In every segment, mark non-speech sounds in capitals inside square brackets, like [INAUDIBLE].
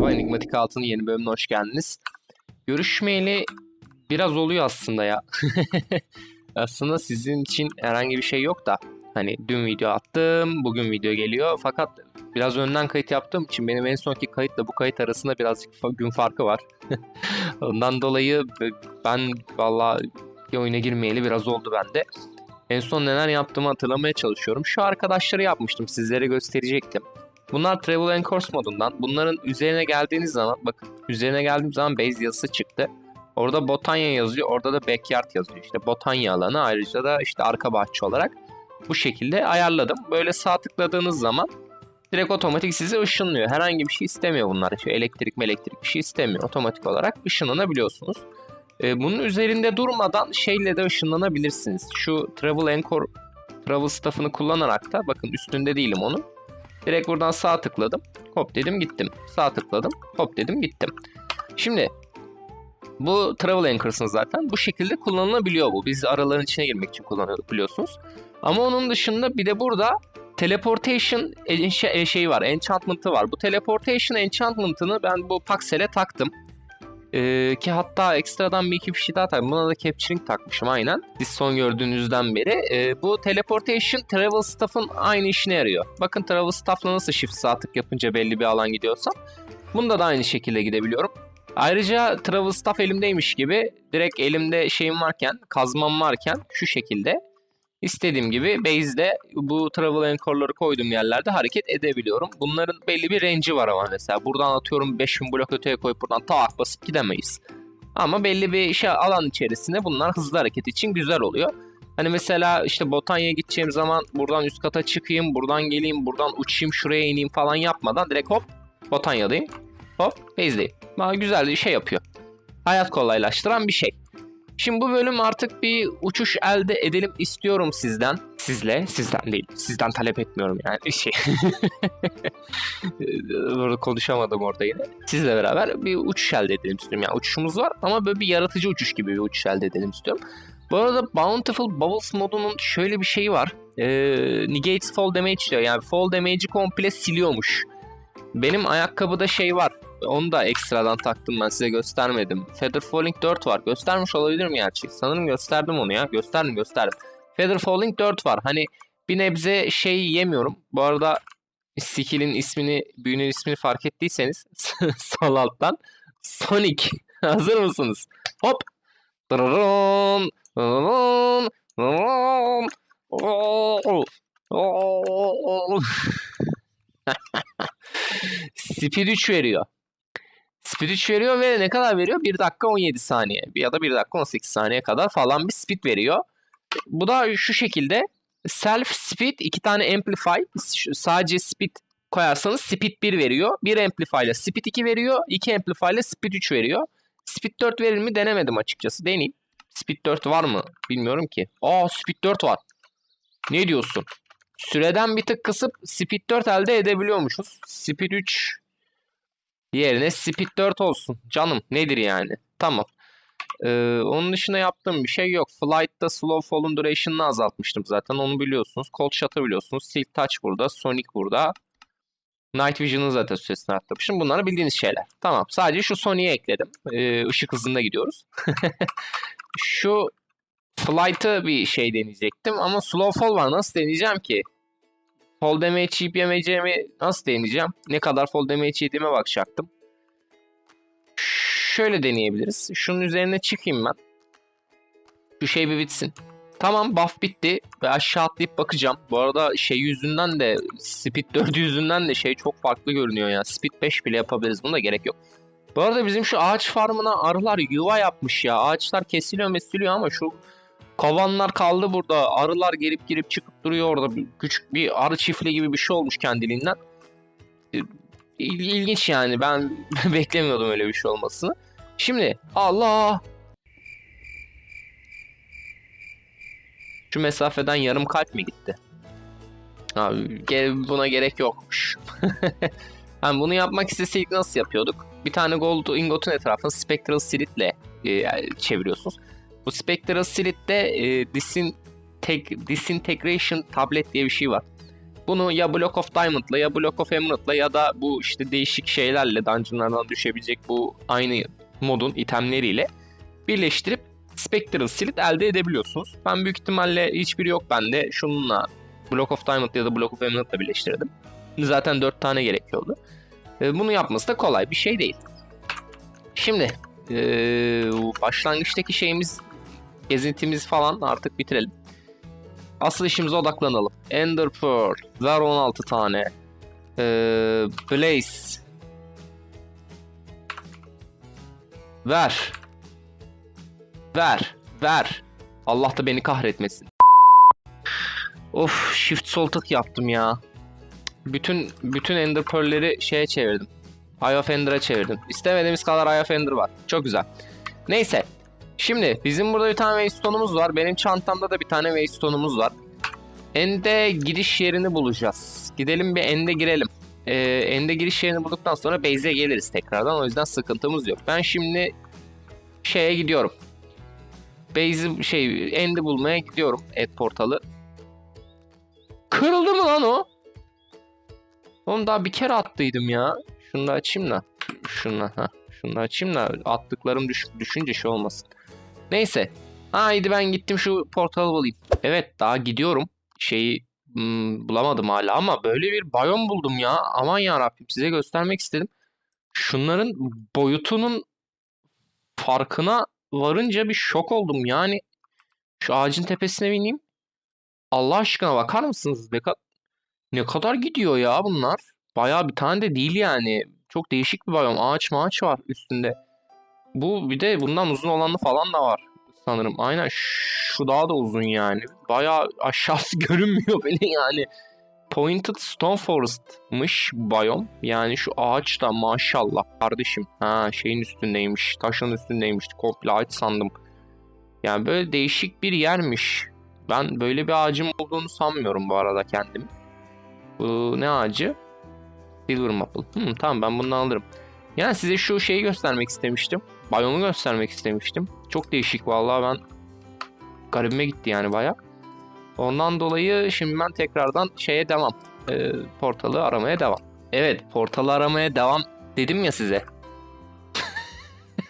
merhaba. Enigmatik Altın'ın yeni bölümüne hoş geldiniz. Görüşmeyeli biraz oluyor aslında ya. [LAUGHS] aslında sizin için herhangi bir şey yok da. Hani dün video attım, bugün video geliyor. Fakat biraz önden kayıt yaptığım için benim en sonki kayıtla bu kayıt arasında birazcık gün farkı var. [LAUGHS] Ondan dolayı ben valla oyuna girmeyeli biraz oldu bende. En son neler yaptığımı hatırlamaya çalışıyorum. Şu arkadaşları yapmıştım, sizlere gösterecektim. Bunlar Travel and Course modundan. Bunların üzerine geldiğiniz zaman bakın üzerine geldiğim zaman base yazısı çıktı. Orada Botanya yazıyor. Orada da backyard yazıyor. İşte Botanya alanı ayrıca da işte arka bahçe olarak bu şekilde ayarladım. Böyle sağ tıkladığınız zaman direkt otomatik sizi ışınlıyor. Herhangi bir şey istemiyor bunlar. Şu elektrik elektrik bir şey istemiyor. Otomatik olarak ışınlanabiliyorsunuz. Ee, bunun üzerinde durmadan şeyle de ışınlanabilirsiniz. Şu Travel Anchor Travel Staff'ını kullanarak da bakın üstünde değilim onun. Direkt buradan sağ tıkladım. Hop dedim gittim. Sağ tıkladım. Hop dedim gittim. Şimdi bu Travel Anchors'ın zaten bu şekilde kullanılabiliyor bu. Biz araların içine girmek için kullanıyorduk biliyorsunuz. Ama onun dışında bir de burada Teleportation şey var, enchantment'ı var. Bu Teleportation enchantment'ını ben bu Paxel'e taktım. Ee, ki hatta ekstradan bir iki bir şey daha taktım. Buna da capturing takmışım aynen. Siz son gördüğünüzden beri. Ee, bu teleportation travel staff'ın aynı işine yarıyor. Bakın travel staff'la nasıl shift sağ tık yapınca belli bir alan gidiyorsa. Bunda da aynı şekilde gidebiliyorum. Ayrıca travel staff elimdeymiş gibi direkt elimde şeyim varken, kazmam varken şu şekilde istediğim gibi base'de bu travel anchor'ları koyduğum yerlerde hareket edebiliyorum. Bunların belli bir range'i var ama mesela. Buradan atıyorum 5000 blok öteye koyup buradan tak basıp gidemeyiz. Ama belli bir şey alan içerisinde bunlar hızlı hareket için güzel oluyor. Hani mesela işte Botanya'ya gideceğim zaman buradan üst kata çıkayım, buradan geleyim, buradan uçayım, şuraya ineyim falan yapmadan direkt hop Botanya'dayım. Hop base'deyim. Bana güzel bir şey yapıyor. Hayat kolaylaştıran bir şey. Şimdi bu bölüm artık bir uçuş elde edelim istiyorum sizden. Sizle, sizden değil. Sizden talep etmiyorum yani. Şey. [LAUGHS] Burada konuşamadım orada yine. Sizle beraber bir uçuş elde edelim istiyorum. Yani uçuşumuz var ama böyle bir yaratıcı uçuş gibi bir uçuş elde edelim istiyorum. Bu arada Bountiful Bubbles modunun şöyle bir şeyi var. Ee, negates fall damage diyor. Yani fall damage'i komple siliyormuş. Benim ayakkabıda şey var. Onu da ekstradan taktım ben size göstermedim. Feather Falling 4 var. Göstermiş olabilirim gerçi. Sanırım gösterdim onu ya. Gösterdim gösterdim. Feather Falling 4 var. Hani bir nebze şey yemiyorum. Bu arada skill'in ismini, büyünün ismini fark ettiyseniz [LAUGHS] sol alttan Sonic. [LAUGHS] Hazır mısınız? Hop. Dırırın, dırırın, dırırın. [LAUGHS] Speed 3 veriyor. Speed 3 veriyor ve ne kadar veriyor? 1 dakika 17 saniye ya da 1 dakika 18 saniye kadar falan bir speed veriyor. Bu da şu şekilde self speed 2 tane amplify sadece speed koyarsanız speed 1 veriyor. 1 amplify ile speed 2 veriyor. 2 amplify ile speed 3 veriyor. Speed 4 verir mi denemedim açıkçası. Deneyeyim. Speed 4 var mı? Bilmiyorum ki. Aa speed 4 var. Ne diyorsun? Süreden bir tık kısıp speed 4 elde edebiliyormuşuz. Speed 3 yerine speed 4 olsun. Canım nedir yani? Tamam. Ee, onun dışında yaptığım bir şey yok. Flight'ta slow fall'un duration'ını azaltmıştım zaten. Onu biliyorsunuz. Cold shot'ı biliyorsunuz. Silk touch burada. Sonic burada. Night Vision'ın zaten süresini arttırmışım. Bunları bildiğiniz şeyler. Tamam. Sadece şu Sonic'i ekledim. Ee, ışık hızında gidiyoruz. [LAUGHS] şu Flight'ı bir şey deneyecektim ama slow fall var. Nasıl deneyeceğim ki? Fall damage yiyip yemeyeceğimi nasıl deneyeceğim? Ne kadar fall damage yediğime bakacaktım. Şöyle deneyebiliriz. Şunun üzerine çıkayım ben. Şu şey bir bitsin. Tamam buff bitti ve aşağı atlayıp bakacağım. Bu arada şey yüzünden de Speed 4 yüzünden de şey çok farklı görünüyor ya. Speed 5 bile yapabiliriz. Buna gerek yok. Bu arada bizim şu ağaç farmına arılar yuva yapmış ya. Ağaçlar kesiliyor mesiliyor ama şu kovanlar kaldı burada. Arılar gelip girip çıkıp duruyor orada. Küçük bir arı çiftliği gibi bir şey olmuş kendiliğinden. İl- İlginç yani. Ben [LAUGHS] beklemiyordum öyle bir şey olmasını. Şimdi Allah Şu mesafeden yarım kalp mi gitti? Abi buna gerek yokmuş. [LAUGHS] yani bunu yapmak isteseydik nasıl yapıyorduk? Bir tane gold ingotun etrafını spectral slitle e, çeviriyorsunuz. Bu spectral slitte e, disinteg- disintegration tablet diye bir şey var. Bunu ya Block of Diamond'la ya Block of Emerald'la ya da bu işte değişik şeylerle dungeonlardan düşebilecek bu aynı modun itemleriyle birleştirip Spectral Silit elde edebiliyorsunuz. Ben büyük ihtimalle hiçbiri yok bende. Şununla Block of Diamond ya da Block of Emerald'la birleştirdim. Zaten 4 tane gerekiyordu. Ee, Bunu yapması da kolay bir şey değil. Şimdi ee, başlangıçtaki şeyimiz gezintimiz falan artık bitirelim. Asıl işimize odaklanalım. Ender Pearl. Ver 16 tane. Ee, Blaze. Ver. Ver. Ver. Allah da beni kahretmesin. Of shift sol tık yaptım ya. Bütün bütün Ender Pearl'leri şeye çevirdim. Eye of Ender'a çevirdim. İstemediğimiz kadar Eye of Ender var. Çok güzel. Neyse. Şimdi bizim burada bir tane Waystone'umuz var. Benim çantamda da bir tane Waystone'umuz var. End'e giriş yerini bulacağız. Gidelim bir End'e girelim. Ee, End'e giriş yerini bulduktan sonra base'e geliriz tekrardan. O yüzden sıkıntımız yok. Ben şimdi şeye gidiyorum. Base'i şey End'i bulmaya gidiyorum. Ed portalı. Kırıldı mı lan o? Oğlum daha bir kere attıydım ya. Şunu da açayım da. Şunla ha. Şunu da açayım da attıklarım düş düşünce şey olmasın. Neyse. Haydi ben gittim şu portalı bulayım. Evet daha gidiyorum. Şeyi hmm, bulamadım hala ama böyle bir bayon buldum ya. Aman ya Rabbim size göstermek istedim. Şunların boyutunun farkına varınca bir şok oldum. Yani şu ağacın tepesine bineyim. Allah aşkına bakar mısınız? Ne, ka- ne kadar gidiyor ya bunlar? Bayağı bir tane de değil yani. Çok değişik bir bayom. Ağaç maaç var üstünde. Bu bir de bundan uzun olanı falan da var sanırım. Aynen şu daha da uzun yani. Bayağı aşağısı [LAUGHS] görünmüyor bile yani. Pointed Stone Forest'mış bayom. Yani şu ağaç da maşallah kardeşim. Ha şeyin üstündeymiş. Taşın üstündeymiş. Komple ağaç sandım. Yani böyle değişik bir yermiş. Ben böyle bir ağacım olduğunu sanmıyorum bu arada kendim. Bu ne ağacı? Silver Maple. Hmm, tamam ben bundan alırım. Yani size şu şeyi göstermek istemiştim. Biyomu göstermek istemiştim. Çok değişik vallahi ben garibime gitti yani baya. Ondan dolayı şimdi ben tekrardan şeye devam. Ee, portalı aramaya devam. Evet portalı aramaya devam dedim ya size.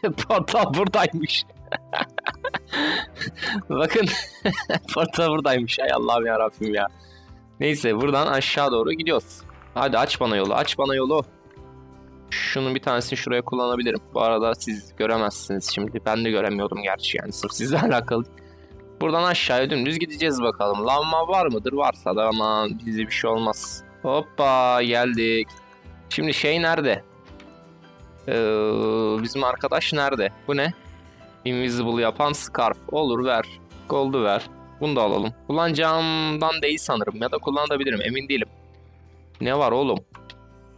[LAUGHS] Portal buradaymış. [LAUGHS] Bakın [LAUGHS] portal buradaymış. Ay Allah'ım ya Rabbim ya. Neyse buradan aşağı doğru gidiyoruz. Hadi aç bana yolu, aç bana yolu. Şunun bir tanesini şuraya kullanabilirim. Bu arada siz göremezsiniz şimdi. Ben de göremiyordum gerçi yani sırf sizle [LAUGHS] alakalı. Buradan aşağıya dümdüz gideceğiz bakalım. Lavma var mıdır? Varsa da aman bize bir şey olmaz. Hoppa geldik. Şimdi şey nerede? Ee, bizim arkadaş nerede? Bu ne? Invisible yapan scarf. Olur ver. Gold'u ver. Bunu da alalım. Kullanacağımdan değil sanırım. Ya da kullanabilirim. Emin değilim. Ne var oğlum?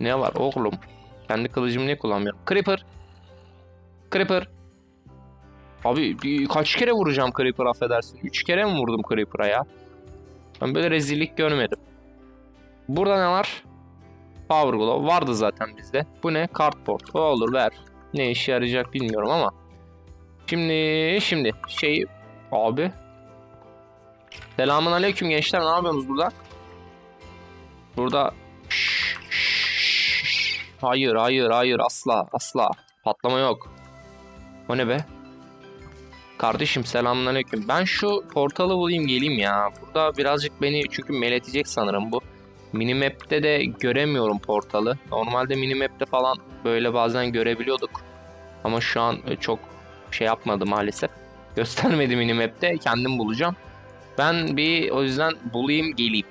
Ne var oğlum? Kendi kılıcımı niye kullanmıyorum? Creeper. Creeper. Abi bir, kaç kere vuracağım Creeper affedersin. Üç kere mi vurdum Creeper'a ya? Ben böyle rezillik görmedim. Burada ne var? Power Glove vardı zaten bizde. Bu ne? Cardboard. O olur ver. Ne işe yarayacak bilmiyorum ama. Şimdi şimdi şey abi. Selamun aleyküm gençler ne yapıyorsunuz burada? Burada Hayır hayır hayır asla asla patlama yok. O ne be? Kardeşim selamünaleyküm. Ben şu portalı bulayım geleyim ya. Burada birazcık beni çünkü meletecek sanırım bu. Minimap'te de göremiyorum portalı. Normalde minimap'te falan böyle bazen görebiliyorduk. Ama şu an çok şey yapmadı maalesef. [LAUGHS] Göstermedi minimap'te. Kendim bulacağım. Ben bir o yüzden bulayım geleyim.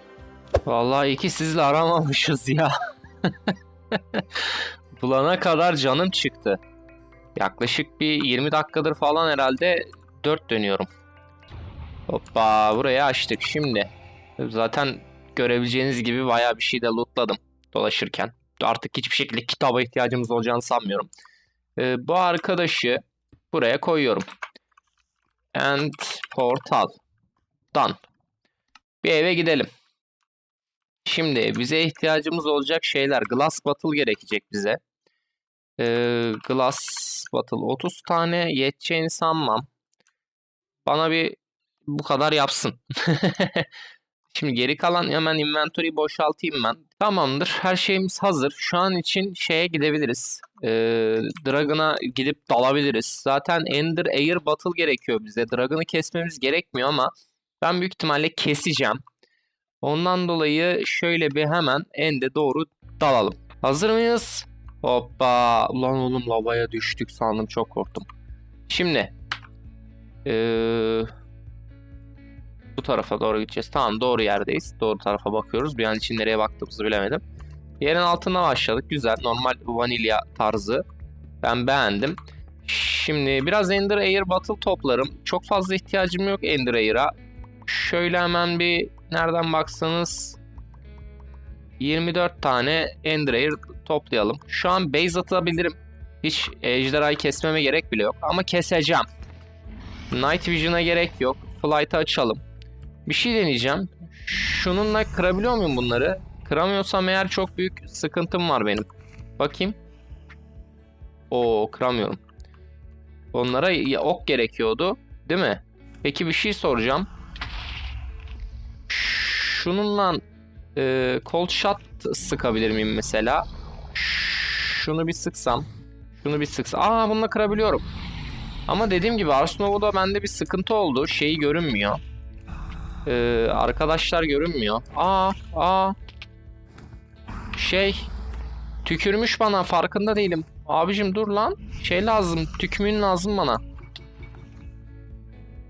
Vallahi iki sizle aramamışız ya. [LAUGHS] [LAUGHS] Bulana kadar canım çıktı. Yaklaşık bir 20 dakikadır falan herhalde 4 dönüyorum. Hoppa burayı açtık şimdi. Zaten görebileceğiniz gibi bayağı bir şey de lootladım dolaşırken. Artık hiçbir şekilde kitaba ihtiyacımız olacağını sanmıyorum. Ee, bu arkadaşı buraya koyuyorum. And portal. Done. Bir eve gidelim. Şimdi bize ihtiyacımız olacak şeyler. Glass bottle gerekecek bize. Ee, glass bottle 30 tane yeteceğini sanmam. Bana bir bu kadar yapsın. [LAUGHS] Şimdi geri kalan hemen inventory'yi boşaltayım ben. Tamamdır. Her şeyimiz hazır. Şu an için şeye gidebiliriz. Ee, Dragon'a gidip dalabiliriz. Zaten Ender Air Battle gerekiyor bize. Dragon'ı kesmemiz gerekmiyor ama ben büyük ihtimalle keseceğim. Ondan dolayı şöyle bir hemen End'e doğru dalalım. Hazır mıyız? Hoppa. Ulan oğlum lavaya düştük sandım. Çok korktum. Şimdi. Ee, bu tarafa doğru gideceğiz. Tamam doğru yerdeyiz. Doğru tarafa bakıyoruz. Bir an için nereye baktığımızı bilemedim. Yerin altına başladık. Güzel. Normal vanilya tarzı. Ben beğendim. Şimdi biraz Ender Air Battle toplarım. Çok fazla ihtiyacım yok Ender Air'a. Şöyle hemen bir nereden baksanız 24 tane Ender Air toplayalım. Şu an base atabilirim. Hiç ejderhayı kesmeme gerek bile yok. Ama keseceğim. Night Vision'a gerek yok. Flight'ı açalım. Bir şey deneyeceğim. Şununla kırabiliyor muyum bunları? Kıramıyorsam eğer çok büyük sıkıntım var benim. Bakayım. Oo kıramıyorum. Onlara ok gerekiyordu. Değil mi? Peki bir şey soracağım. Şununla e, cold shot sıkabilir miyim mesela? Şunu bir sıksam. Şunu bir sıksam. Aa bununla kırabiliyorum. Ama dediğim gibi Ars Nova'da bende bir sıkıntı oldu. Şeyi görünmüyor. Ee, arkadaşlar görünmüyor. Aa, aa. Şey. Tükürmüş bana farkında değilim. Abicim dur lan. Şey lazım. Tükmün lazım bana.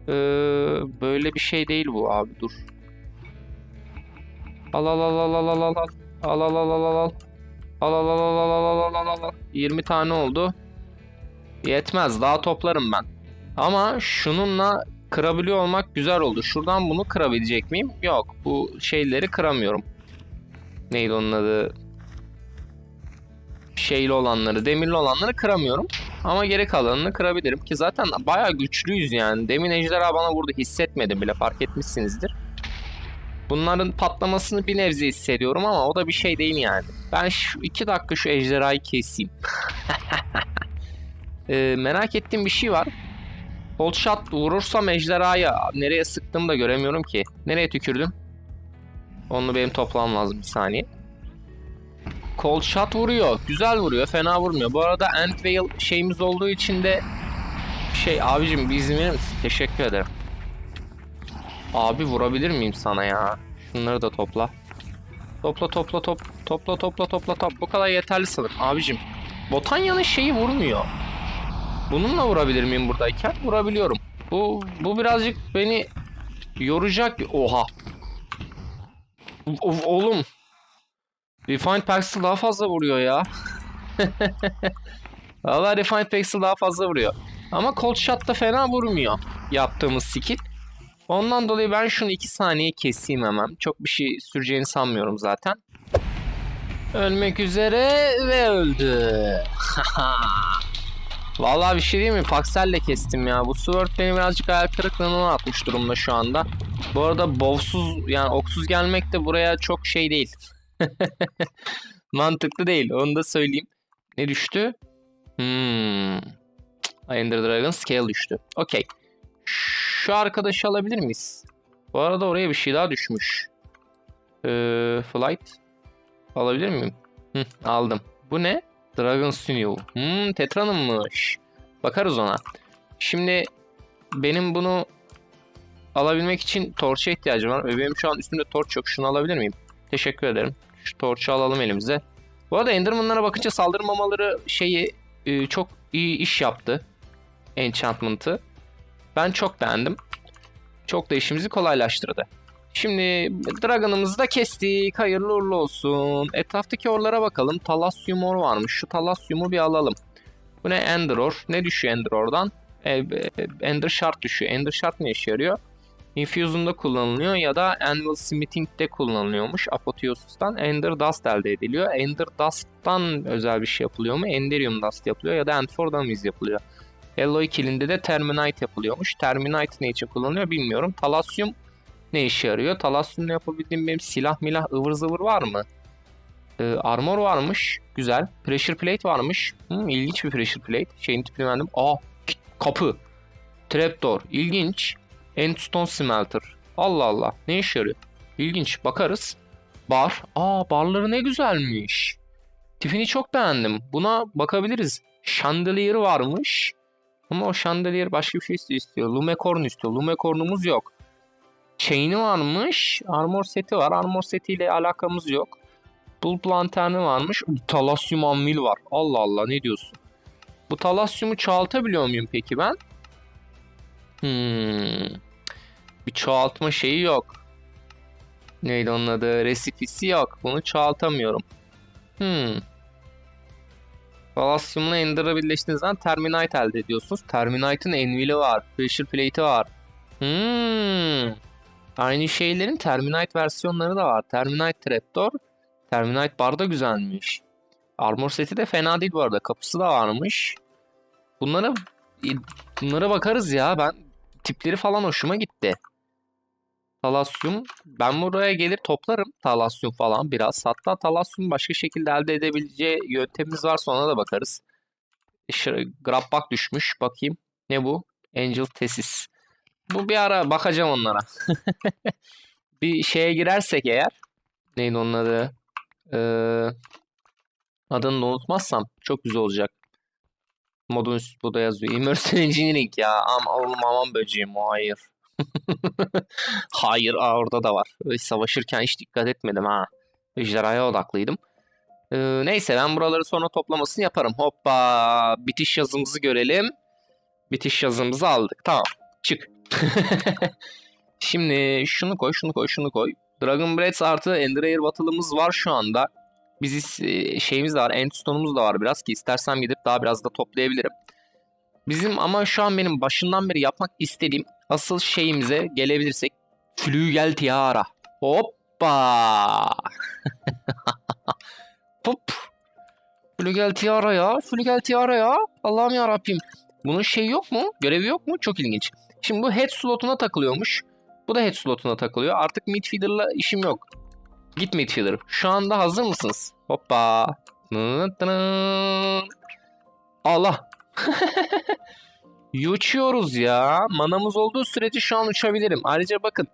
Ee, böyle bir şey değil bu abi dur. Al al al al al al al al. Al al al al al al. Al al al al al al al al al al. 20 tane oldu. Yetmez daha toplarım ben. Ama şununla kırabiliyor olmak güzel oldu. Şuradan bunu kırabilecek miyim? Yok. Bu şeyleri kıramıyorum. Neydi onun adı? Şeyli olanları, demirli olanları kıramıyorum. Ama geri kalanını kırabilirim ki zaten bayağı güçlüyüz yani. Demin ejderha bana vurdu hissetmedim bile fark etmişsinizdir. Bunların patlamasını bir nebze hissediyorum ama o da bir şey değil yani. Ben şu iki dakika şu ejderhayı keseyim. [LAUGHS] Ee, merak ettiğim bir şey var. Cold shot vurursam ejderhaya nereye sıktım da göremiyorum ki. Nereye tükürdüm? Onu benim toplamam lazım bir saniye. Cold shot vuruyor. Güzel vuruyor. Fena vurmuyor. Bu arada Ant Veil şeyimiz olduğu için de şey abicim bir izin verir misin? Teşekkür ederim. Abi vurabilir miyim sana ya? Şunları da topla. Topla topla top topla topla topla top. Bu kadar yeterli sanırım abicim. Botanya'nın şeyi vurmuyor. Bununla vurabilir miyim buradayken? Vurabiliyorum. Bu bu birazcık beni yoracak. Oha. Of, oğlum. Refined Pixel daha fazla vuruyor ya. [LAUGHS] Valla Refined Pixel daha fazla vuruyor. Ama Cold Shot da fena vurmuyor yaptığımız skill. Ondan dolayı ben şunu 2 saniye keseyim hemen. Çok bir şey süreceğini sanmıyorum zaten. Ölmek üzere ve öldü. [LAUGHS] Vallahi bir şey değil mi? Paxel'le kestim ya. Bu Sword beni birazcık hayal kırıklığına atmış durumda şu anda. Bu arada bovsuz yani oksuz gelmek de buraya çok şey değil. [LAUGHS] Mantıklı değil. Onu da söyleyeyim. Ne düştü? Hmm. Ender Dragon Scale düştü. Okey. Şu arkadaşı alabilir miyiz? Bu arada oraya bir şey daha düşmüş. Ee, flight. Alabilir miyim? Hı, aldım. Bu ne? Dragon Sinew. Hmm, Tetra'nınmış. Bakarız ona. Şimdi benim bunu alabilmek için torça ihtiyacım var. Ve benim şu an üstümde torç yok. Şunu alabilir miyim? Teşekkür ederim. Şu torçu alalım elimize. Bu arada Enderman'lara bakınca saldırmamaları şeyi e, çok iyi iş yaptı. Enchantment'ı. Ben çok beğendim. Çok da işimizi kolaylaştırdı. Şimdi Dragon'ımızı da kestik. Hayırlı uğurlu olsun. Etraftaki orlara bakalım. Thalassium or varmış. Şu Thalassium'u bir alalım. Bu ne? Ender or. Ne düşüyor Ender or'dan? E, e, Ender Shard düşüyor. Ender Shard ne işe yarıyor? Infusion'da kullanılıyor ya da Anvil Smithing'de kullanılıyormuş. Apotheosis'tan Ender Dust elde ediliyor. Ender Dust'tan özel bir şey yapılıyor mu? Enderium Dust yapılıyor ya da Antfordamis yapılıyor. Alloy Kill'inde de Terminite yapılıyormuş. Terminite ne için kullanılıyor bilmiyorum. Thalassium ne işe yarıyor? Thalassium'la yapabildiğim benim silah milah ıvır zıvır var mı? Ee, armor varmış. Güzel. Pressure plate varmış. Hmm, ilginç bir pressure plate. Şeyin tipini beğendim. Aa kapı. Trapdoor. İlginç. Endstone smelter. Allah Allah. Ne işe yarıyor? İlginç. Bakarız. Bar. Aa barları ne güzelmiş. Tipini çok beğendim. Buna bakabiliriz. Chandelier varmış. Ama o chandelier başka bir şey istiyor. istiyor. Lumecorn istiyor. Lumecorn'umuz yok. Chain'i varmış. Armor seti var. Armor setiyle alakamız yok. Bulb lanterni varmış. Talasyum anvil var. Allah Allah ne diyorsun? Bu talasyumu çoğaltabiliyor muyum peki ben? Hmm. Bir çoğaltma şeyi yok. Neydi onun adı? Resifisi yok. Bunu çoğaltamıyorum. Hmm. Talasyumla Ender'ı birleştiğiniz zaman Terminite elde ediyorsunuz. Terminite'ın Envil'i var. Pressure Plate'i var. Hmm. Aynı şeylerin Terminite versiyonları da var. Terminite Trapdoor. Terminite Bar da güzelmiş. Armor seti de fena değil bu arada. Kapısı da varmış. Bunlara bunlara bakarız ya. Ben tipleri falan hoşuma gitti. Talasyum. Ben buraya gelir toplarım talasyum falan biraz. Hatta talasyum başka şekilde elde edebileceği yöntemimiz varsa ona da bakarız. Grabbak düşmüş. Bakayım. Ne bu? Angel Tesis. Bu bir ara bakacağım onlara. [LAUGHS] bir şeye girersek eğer. Neydi onun adı? Ee, adını da unutmazsam çok güzel olacak. Modun üstü bu da yazıyor. Immersive Engineering ya. Am oğlum aman böceğim hayır. [LAUGHS] hayır aa, orada da var. Savaşırken hiç dikkat etmedim ha. Ejderhaya odaklıydım. Ee, neyse ben buraları sonra toplamasını yaparım. Hoppa bitiş yazımızı görelim. Bitiş yazımızı aldık. Tamam çık. [LAUGHS] Şimdi şunu koy şunu koy şunu koy. Dragon Breath artı Ender Air Battle'ımız var şu anda. Biz şeyimiz de var. Endstone'umuz da var biraz ki istersem gidip daha biraz da toplayabilirim. Bizim ama şu an benim başından beri yapmak istediğim asıl şeyimize gelebilirsek Flügel Tiara. Hoppa. [LAUGHS] Hop. Flügel Tiara ya. Flügel Tiara ya. Allah'ım ya Rabbim. Bunun şey yok mu? Görevi yok mu? Çok ilginç. Şimdi bu head slotuna takılıyormuş. Bu da head slotuna takılıyor. Artık midfielder'la işim yok. Git midfielder. Şu anda hazır mısınız? Hoppa. Allah. [LAUGHS] Uçuyoruz ya. Manamız olduğu sürece şu an uçabilirim. Ayrıca bakın.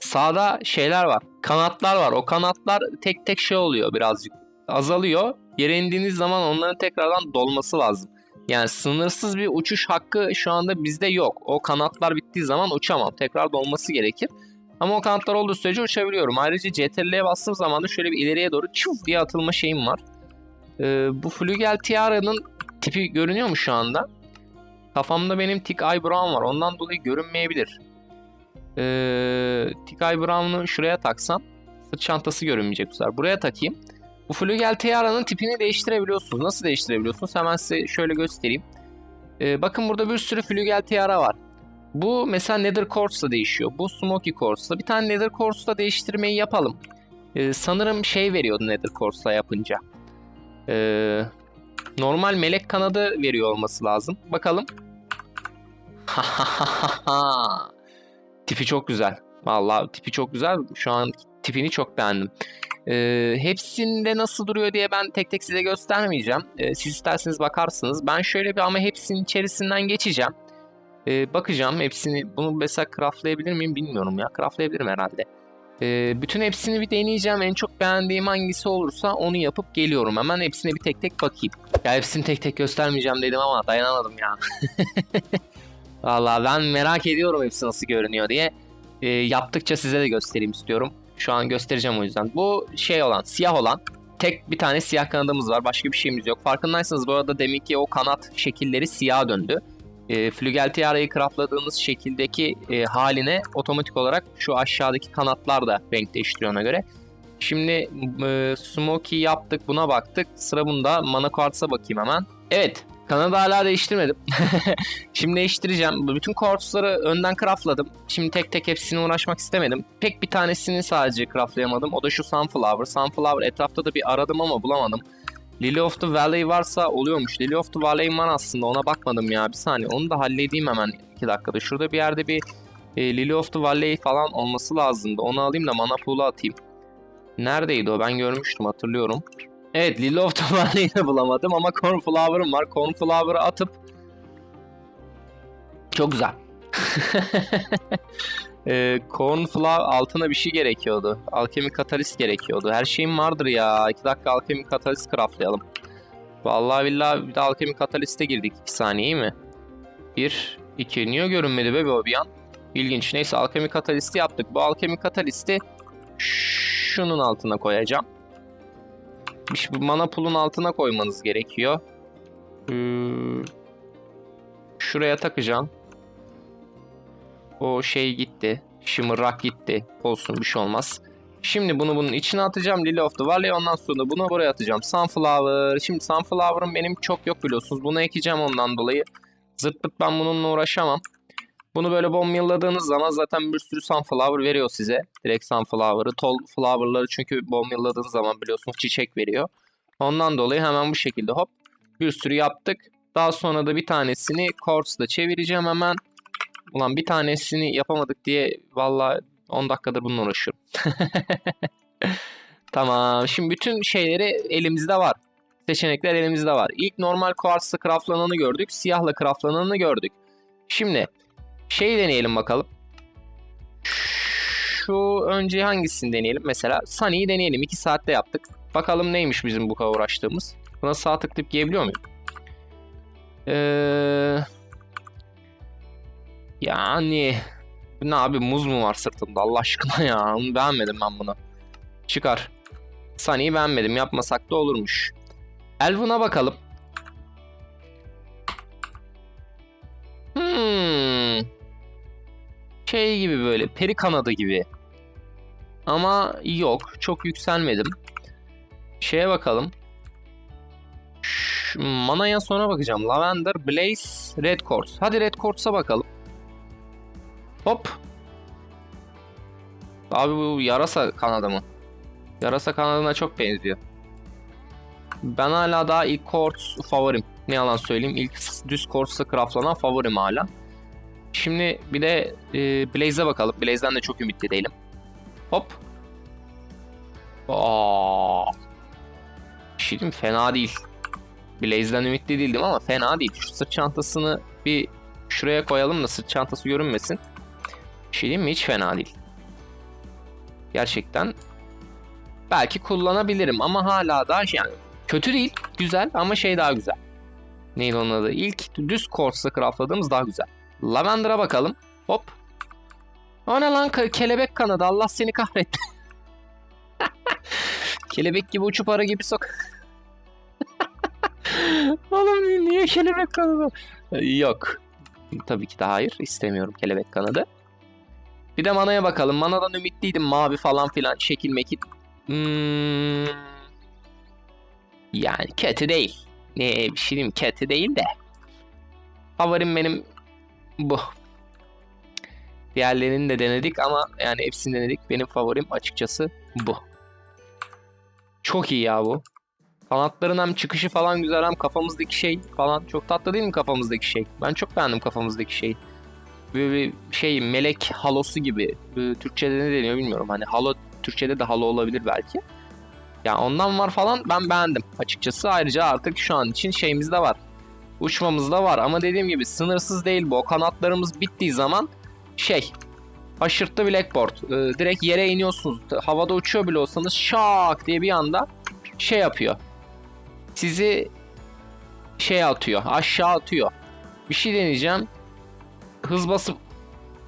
Sağda şeyler var. Kanatlar var. O kanatlar tek tek şey oluyor birazcık. Azalıyor. Yere indiğiniz zaman onların tekrardan dolması lazım. Yani sınırsız bir uçuş hakkı şu anda bizde yok. O kanatlar bittiği zaman uçamam. Tekrar dolması gerekir. Ama o kanatlar olduğu sürece uçabiliyorum. Ayrıca CTRL'ye bastığım zaman da şöyle bir ileriye doğru çuf diye atılma şeyim var. Ee, bu Flügel Tiara'nın tipi görünüyor mu şu anda? Kafamda benim Tick Eye Brown var. Ondan dolayı görünmeyebilir. Ee, Tick Eye Brown'u şuraya taksam sırt çantası görünmeyecek bu sefer. Buraya takayım. Bu Flügel Tiara'nın tipini değiştirebiliyorsunuz. Nasıl değiştirebiliyorsunuz? Hemen size şöyle göstereyim. Ee, bakın burada bir sürü Flügel Tiara var. Bu mesela Nether Quartz'la değişiyor. Bu Smoky Quartz'la. Bir tane Nether Quartz'la değiştirmeyi yapalım. Ee, sanırım şey veriyordu Nether Quartz'la yapınca. Ee, normal melek kanadı veriyor olması lazım. Bakalım. [LAUGHS] tipi çok güzel. Vallahi tipi çok güzel. Şu an tipini çok beğendim. Ee, hepsinde nasıl duruyor diye ben tek tek size göstermeyeceğim. Ee, siz isterseniz bakarsınız. Ben şöyle bir ama hepsinin içerisinden geçeceğim. Ee, bakacağım hepsini. Bunu mesela craftlayabilir miyim bilmiyorum ya. Craftlayabilirim herhalde. Ee, bütün hepsini bir deneyeceğim. En çok beğendiğim hangisi olursa onu yapıp geliyorum. Hemen hepsine bir tek tek bakayım. Ya hepsini tek tek göstermeyeceğim dedim ama dayanamadım ya. [LAUGHS] Vallahi ben merak ediyorum hepsi nasıl görünüyor diye. Ee, yaptıkça size de göstereyim istiyorum. Şu an göstereceğim o yüzden. Bu şey olan, siyah olan. Tek bir tane siyah kanadımız var. Başka bir şeyimiz yok. Farkındaysanız bu arada demek ki o kanat şekilleri siyaha döndü. E, Flügel Tiara'yı craftladığınız şekildeki e, haline otomatik olarak şu aşağıdaki kanatlar da renk değiştiriyor ona göre. Şimdi e, Smoky yaptık buna baktık. Sıra bunda Mana Quartz'a bakayım hemen. Evet Kanadı hala değiştirmedim. [LAUGHS] Şimdi değiştireceğim. Bütün quartzları önden craftladım. Şimdi tek tek hepsine uğraşmak istemedim. Pek bir tanesini sadece craftlayamadım. O da şu Sunflower. Sunflower etrafta da bir aradım ama bulamadım. Lily of the Valley varsa oluyormuş. Lily of the Valley var aslında ona bakmadım ya. Bir saniye onu da halledeyim hemen 2 dakikada. Şurada bir yerde bir e, Lily of the Valley falan olması lazımdı. Onu alayım da mana pool'a atayım. Neredeydi o? Ben görmüştüm hatırlıyorum. Evet Lily of the Valley'i bulamadım ama Cornflower'ım var. Cornflower'ı atıp çok güzel. [LAUGHS] Ee, cornflower altına bir şey gerekiyordu. Alkemi katalist gerekiyordu. Her şeyim vardır ya. 2 dakika alkemi katalist craftlayalım. Vallahi billahi bir de alkemi kataliste girdik 2 saniye iyi mi? 1, 2. Niye görünmedi be bu bir an? İlginç. Neyse alkemi katalisti yaptık. Bu alkemi katalisti şunun altına koyacağım. İşte bu mana pool'un altına koymanız gerekiyor. Hmm, şuraya takacağım. O şey gitti. Shimmerrock gitti. Olsun bir şey olmaz. Şimdi bunu bunun içine atacağım. Lily of the Valley. Ondan sonra bunu buraya atacağım. Sunflower. Şimdi Sunflower'ım benim çok yok biliyorsunuz. Bunu ekeceğim ondan dolayı. Zırt pırt ben bununla uğraşamam. Bunu böyle bomb yılladığınız zaman zaten bir sürü sunflower veriyor size. Direkt sunflower'ı. Tall flower'ları çünkü bomb yılladığınız zaman biliyorsunuz çiçek veriyor. Ondan dolayı hemen bu şekilde hop bir sürü yaptık. Daha sonra da bir tanesini Quartz'da çevireceğim hemen. Ulan bir tanesini yapamadık diye valla 10 dakikadır bununla uğraşıyorum. [LAUGHS] tamam. Şimdi bütün şeyleri elimizde var. Seçenekler elimizde var. İlk normal Quartz'la craftlananı gördük. Siyahla craftlananı gördük. Şimdi şey deneyelim bakalım. Şu önce hangisini deneyelim? Mesela Sunny'yi deneyelim. 2 saatte yaptık. Bakalım neymiş bizim bu kadar uğraştığımız. Buna sağ tıklayıp giyebiliyor muyum? Ee, yani ne abi muz mu var sırtımda Allah aşkına ya. Onu beğenmedim ben bunu. Çıkar. Sunny'yi beğenmedim. Yapmasak da olurmuş. Elvin'a bakalım. Şey gibi böyle peri kanadı gibi. Ama yok. Çok yükselmedim. Şeye bakalım. Şu Mana'ya sonra bakacağım. Lavender, Blaze, Red Quartz. Hadi Red Quartz'a bakalım. Hop. Abi bu yarasa kanadı mı? Yarasa kanadına çok benziyor. Ben hala daha ilk Quartz favorim. Ne yalan söyleyeyim. İlk düz Quartz'ta craftlanan favorim hala. Şimdi bir de e, Blaze'e bakalım. Blaze'den de çok ümitli değilim. Hop. Aa. Bir? Fena değil. Blaze'den ümitli değildim ama fena değil. Şu sırt çantasını bir şuraya koyalım da sırt çantası görünmesin. Bir mi? Hiç fena değil. Gerçekten belki kullanabilirim ama hala daha şey yani kötü değil. Güzel ama şey daha güzel. Neydi onun adı? İlk düz Quartz'la craftladığımız daha güzel. Lavender'a bakalım. Hop. Ne lan Ke- kelebek kanadı Allah seni kahretti. [LAUGHS] kelebek gibi uçup ara gibi sok. [LAUGHS] Oğlum niye kelebek kanadı? Yok. Tabii ki de hayır. İstemiyorum kelebek kanadı. Bir de manaya bakalım. Manadan ümitliydim. Mavi falan filan. Şekil mekil. Hmm. Yani kötü değil. Ne bir şey diyeyim kötü değil de. Favorim benim bu. Diğerlerini de denedik ama yani hepsini denedik. Benim favorim açıkçası bu. Çok iyi ya bu. Kanatların hem çıkışı falan güzel hem kafamızdaki şey falan. Çok tatlı değil mi kafamızdaki şey? Ben çok beğendim kafamızdaki şeyi. Böyle bir şey melek halosu gibi. Ee, Türkçe'de ne deniyor bilmiyorum. Hani halo Türkçe'de de halo olabilir belki. Ya ondan var falan ben beğendim açıkçası. Ayrıca artık şu an için şeyimiz de var. Uçmamız da var ama dediğim gibi sınırsız değil bu. O kanatlarımız bittiği zaman şey aşırttı blackboard. Ee, direkt yere iniyorsunuz. Havada uçuyor bile olsanız şak diye bir anda şey yapıyor. Sizi şey atıyor. Aşağı atıyor. Bir şey deneyeceğim. Hız basıp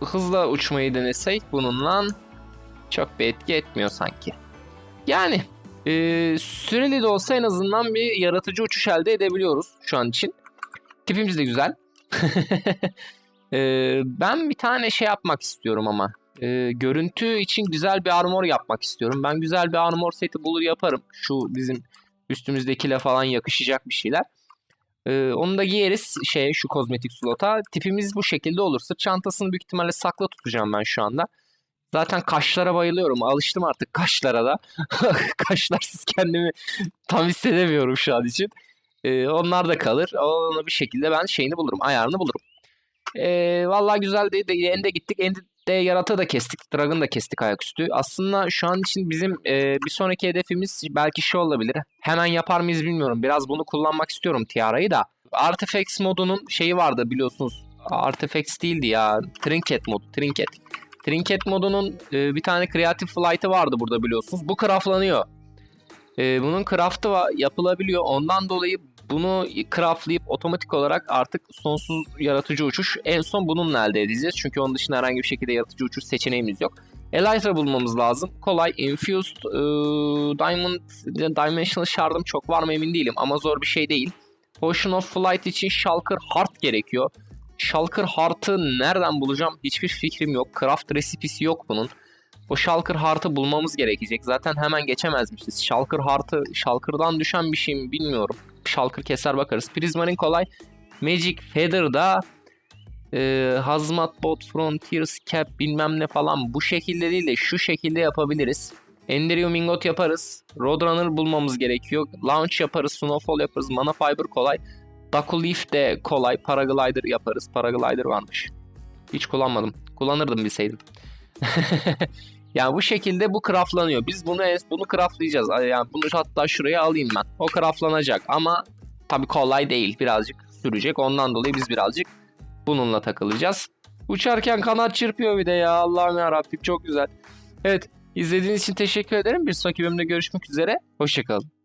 hızla uçmayı denesek bununla çok bir etki etmiyor sanki. Yani e, süreli de olsa en azından bir yaratıcı uçuş elde edebiliyoruz şu an için. Tipimiz de güzel. [LAUGHS] E, ben bir tane şey yapmak istiyorum ama. E, görüntü için güzel bir armor yapmak istiyorum. Ben güzel bir armor seti bulur yaparım. Şu bizim üstümüzdekiyle falan yakışacak bir şeyler. Ee, onu da giyeriz şey şu kozmetik slota. Tipimiz bu şekilde olur. Sırt çantasını büyük ihtimalle sakla tutacağım ben şu anda. Zaten kaşlara bayılıyorum. Alıştım artık kaşlara da. [LAUGHS] Kaşlarsız kendimi tam hissedemiyorum şu an için. Ee, onlar da kalır. Ona bir şekilde ben şeyini bulurum. Ayarını bulurum. Ee, vallahi güzeldi. Ende gittik. Ende de yaratı da kestik. Dragon da kestik ayaküstü. Aslında şu an için bizim e, bir sonraki hedefimiz belki şey olabilir. Hemen yapar mıyız bilmiyorum. Biraz bunu kullanmak istiyorum Tiara'yı da. Artifacts modunun şeyi vardı biliyorsunuz. Artifacts değildi ya. Trinket modu. Trinket. Trinket modunun e, bir tane Creative Flight'ı vardı burada biliyorsunuz. Bu craftlanıyor. E, bunun craft'ı yapılabiliyor. Ondan dolayı bunu craftlayıp otomatik olarak artık sonsuz yaratıcı uçuş en son bununla elde edeceğiz. Çünkü onun dışında herhangi bir şekilde yaratıcı uçuş seçeneğimiz yok. Elytra bulmamız lazım. Kolay. Infused e, Diamond Dimensional Shard'ım çok var mı emin değilim ama zor bir şey değil. Potion of Flight için Shulker Heart gerekiyor. Shulker Heart'ı nereden bulacağım hiçbir fikrim yok. Craft resipisi yok bunun. O Shulker Heart'ı bulmamız gerekecek. Zaten hemen geçemezmişiz. Shulker Heart'ı Shulker'dan düşen bir şey mi bilmiyorum. Shulker keser bakarız. Prismarine kolay. Magic Feather'da e, Hazmat Bot Frontiers Cap bilmem ne falan bu şekilde değil de şu şekilde yapabiliriz. Enderium Ingot yaparız. Roadrunner bulmamız gerekiyor. Launch yaparız. Snowfall yaparız. Mana Fiber kolay. Daku Leaf de kolay. Paraglider yaparız. Paraglider varmış. Hiç kullanmadım. Kullanırdım bilseydim. [LAUGHS] yani bu şekilde bu craftlanıyor. Biz bunu bunu craftlayacağız. Yani bunu hatta şuraya alayım ben. O craftlanacak ama tabii kolay değil. Birazcık sürecek. Ondan dolayı biz birazcık bununla takılacağız. Uçarken kanat çırpıyor bir de ya. Allah'ım yarabbim çok güzel. Evet izlediğiniz için teşekkür ederim. Bir sonraki bölümde görüşmek üzere. Hoşçakalın.